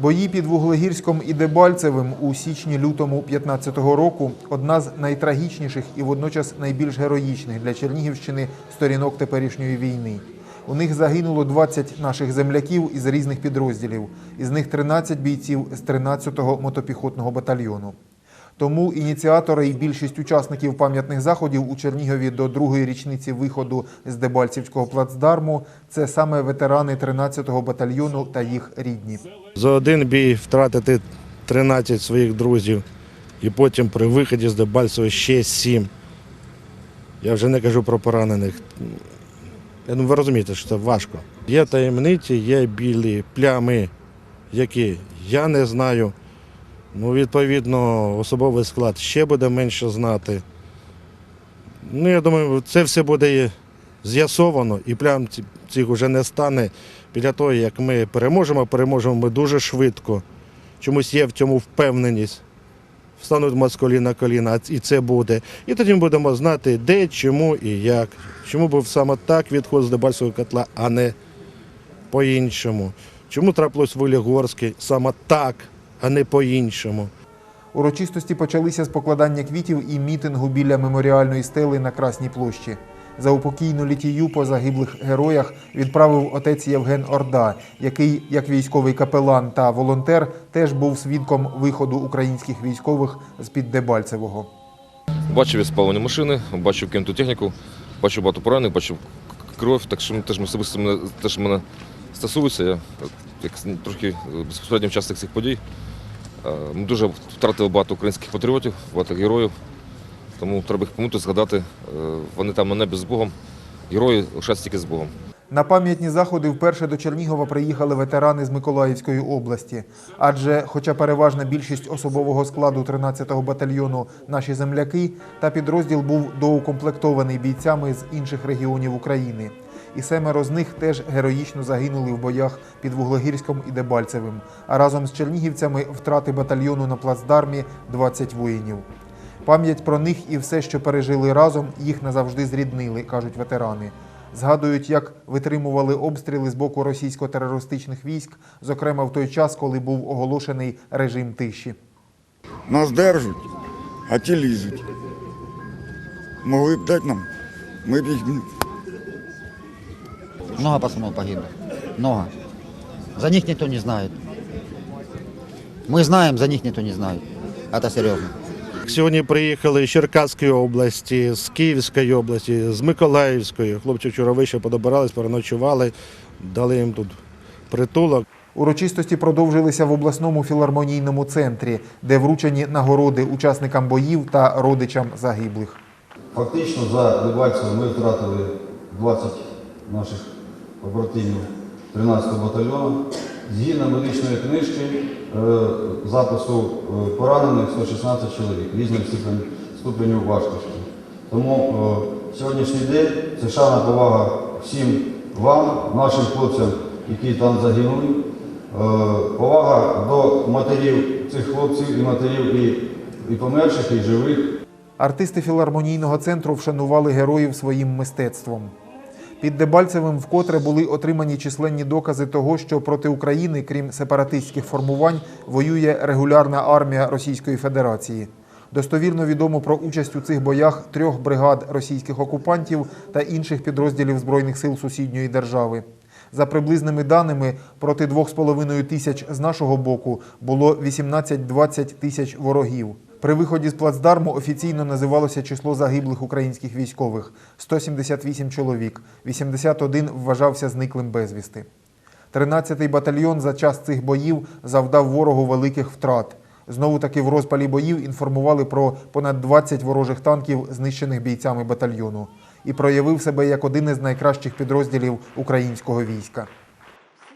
Бої під Вуглегірськом і Дебальцевим у січні-лютому 15-го року одна з найтрагічніших і водночас найбільш героїчних для Чернігівщини сторінок теперішньої війни. У них загинуло 20 наших земляків із різних підрозділів, із них 13 бійців з 13-го мотопіхотного батальйону. Тому ініціатори і більшість учасників пам'ятних заходів у Чернігові до другої річниці виходу з Дебальцівського плацдарму це саме ветерани 13-го батальйону та їх рідні. За один бій втратити 13 своїх друзів і потім при виході з Дебальцева ще 7. Я вже не кажу про поранених. Ви розумієте, що це важко. Є таємниці, є білі плями, які я не знаю. Ну, відповідно, особовий склад ще буде менше знати. Ну, я думаю, це все буде з'ясовано, і плям цих вже не стане після того, як ми переможемо, переможемо ми дуже швидко. Чомусь є в цьому впевненість. Встануть москалі на коліна, і це буде. І тоді ми будемо знати, де, чому і як. Чому був саме так відход з Дебальського котла, а не по-іншому. Чому трапилось в Олігорській саме так, а не по-іншому. Урочистості почалися з покладання квітів і мітингу біля меморіальної стели на Красній площі. За упокійну літію по загиблих героях відправив отець Євген Орда, який, як військовий капелан та волонтер, теж був свідком виходу українських військових з під Дебальцевого. Бачив я спалені машини, бачив кинуту техніку, бачив багато поранених, бачив кров, так що теж особисто мене, теж мене стосується. Я с- трохи безпосередньо учасник цих подій. Е, Ми дуже втратили багато українських патріотів, багато героїв. Тому треба їх помити, згадати. Е, Вони там на небі з Богом. Герої лишаються тільки з Богом. На пам'ятні заходи вперше до Чернігова приїхали ветерани з Миколаївської області. Адже, хоча переважна більшість особового складу 13-го батальйону наші земляки, та підрозділ був доукомплектований бійцями з інших регіонів України. І семеро з них теж героїчно загинули в боях під Вуглогірськом і Дебальцевим. А разом з чернігівцями втрати батальйону на плацдармі 20 воїнів. Пам'ять про них і все, що пережили разом, їх назавжди зріднили, кажуть ветерани. Згадують, як витримували обстріли з боку російсько-терористичних військ, зокрема в той час, коли був оголошений режим тиші. Нас держать, а ті лізуть. Могли б дати нам, ми б їх Много пацанов погибло. Много. За них никто не знает. Мы знаем, за них никто не знает. Это серьезно. Сьогодні приїхали з Черкаської області, з Київської області, з Миколаївської. Хлопці вчора вище подобирались, переночували, дали їм тут притулок. Урочистості продовжилися в обласному філармонійному центрі, де вручені нагороди учасникам боїв та родичам загиблих. Фактично за Дебальцево ми втратили 20 наших побратимів 13-го батальйону. Згідно медичної книжки е, запису е, поранених 116 чоловік різних ступенів важкості. Тому е, сьогоднішній день це шана повага всім вам, нашим хлопцям, які там загинули. Повага до матерів цих хлопців і матерів і померших, і живих. Артисти філармонійного центру вшанували героїв своїм мистецтвом. Під Дебальцевим вкотре були отримані численні докази того, що проти України, крім сепаратистських формувань, воює регулярна армія Російської Федерації. Достовірно відомо про участь у цих боях трьох бригад російських окупантів та інших підрозділів Збройних сил сусідньої держави. За приблизними даними, проти 2,5 тисяч з нашого боку було 18-20 тисяч ворогів. При виході з плацдарму офіційно називалося число загиблих українських військових 178 чоловік, 81 вважався зниклим безвісти. 13-й батальйон за час цих боїв завдав ворогу великих втрат. Знову таки в розпалі боїв інформували про понад 20 ворожих танків, знищених бійцями батальйону, і проявив себе як один із найкращих підрозділів українського війська.